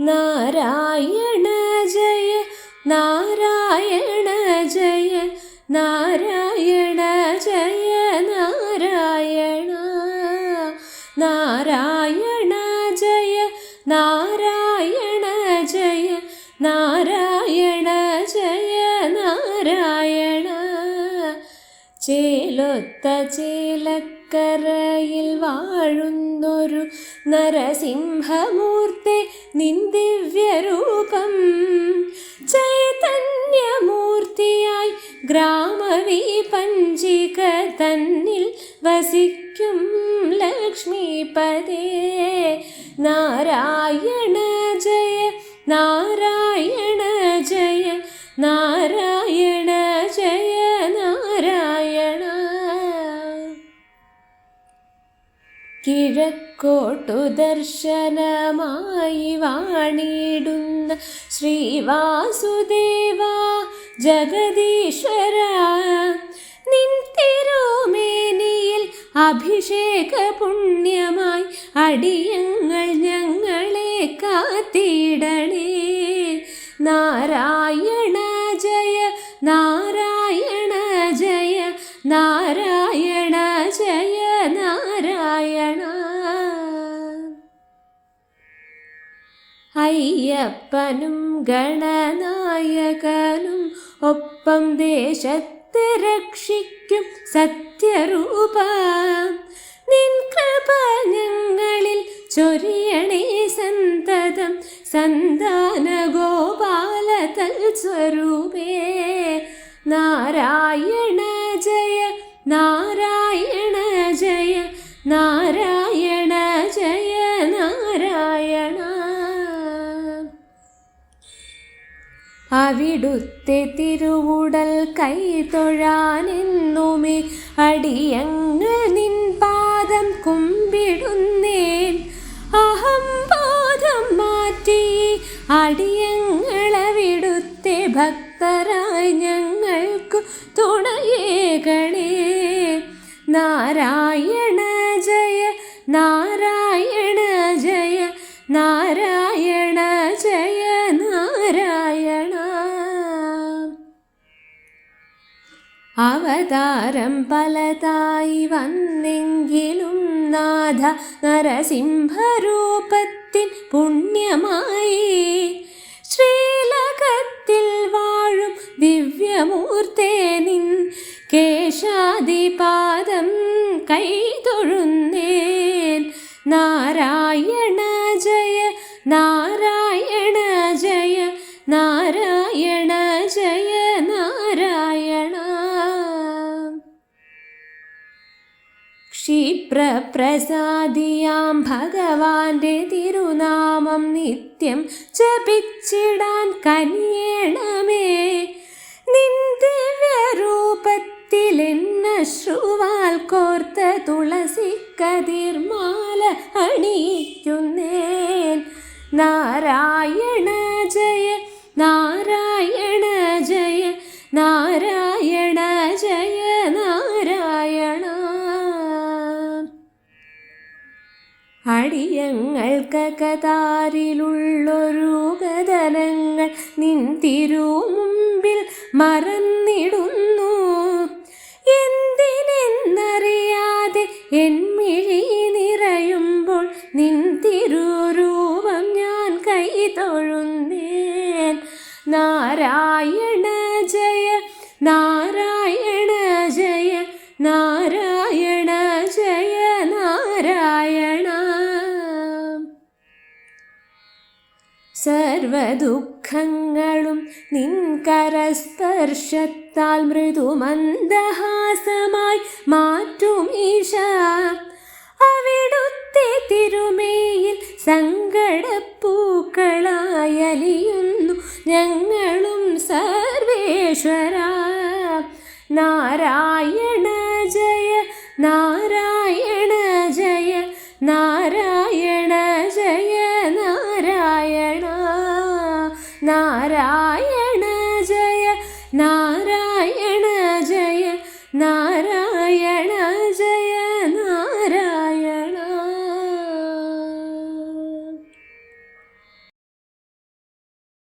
നാരായണ ജയ നാരായണ ജയ നാരായണ ജയ നാരായണ. നാരായണ ജയ നാരായണ ജയ നാരായണ ജയ നാരായണ. ചേലൊത്ത ചേലക്കരയിൽ വാഴുന്നൊരു നരസിംഹമൂർത്തി നിൻ ദിവ്യരൂപം. ചൈതന്യമൂർത്തിയായി ഗ്രാമവീ പഞ്ചിക തന്നിൽ വസിക്കും ലക്ഷ്മിപതേ. നാരായണ ജയ കിഴക്കോട്ടു ദർശനമായി വാണിടുന്ന ശ്രീവാസുദേവ ജഗദീശ്വര. നിൻതിരോമേനിയിൽ അഭിഷേക പുണ്യമായി അടിയങ്ങൾ ഞങ്ങളെ കാത്തിടണേ. അയ്യപ്പനും ഗണനായകനും ഒപ്പം ദേശത്തെ രക്ഷിക്കും സത്യരൂപ. നിൻ കൃപ ഞങ്ങളിൽ ചൊരിയണേ സന്തതം സന്താന ഗോപാല തൽസ്വരൂപേ നാരായണ ജയ നാരായണ അവിടുത്തെ തിരുവുടൽ കൈ തൊഴാനെന്നുമേ അടിയങ്ങൾ നിൻ പാദം കുമ്പിടുന്നേൻ. അഹംബോധം മാറ്റി അടിയങ്ങളവിടുത്തെ ഭക്തരായി ഞങ്ങൾക്കു തുണയേകണേ നാരായണ അവതാരം പലതായി വന്നെങ്കിലും നാഥ നരസിംഹരൂപത്തിൻ പുണ്യമായി. ശ്രീലകത്തിൽ വാഴും ദിവ്യമൂർത്തേ നിൻ കേശാദിപാദം കൈതൊഴുന്നേൻ ക്ഷിപ്രപ്രസാദിയാം ഭഗവാന്റെ തിരുനാമം നിത്യം ജപിച്ചിടാൻ കനിയണമേ. നിന്ദിവ്യരൂപത്തിലെന്ന ശ്രുവാൽ കോർത്ത തുളസി കതിർമാല അണിയിക്കുന്നേൻ. നാരായണ അടിയങ്ങൾക്കകതാരിലുള്ളൊരു കഥനങ്ങൾ നിൻ തിരുമുമ്പിൽ മറന്നിടുന്നു. സർവദുഃഖങ്ങളും നിൻ കരസ്പർശത്താൽ മൃദുമന്ദഹാസമായി മാറ്റും ഈശ. അവിടുത്തെ തിരുമേയിൽ സങ്കടപ്പൂക്കളായലിയുന്നു ഞങ്ങളും സർവേശ്വര. നാരായണ നാരായണ ജയ നാരായണ ജയ നാരായണ ജയ.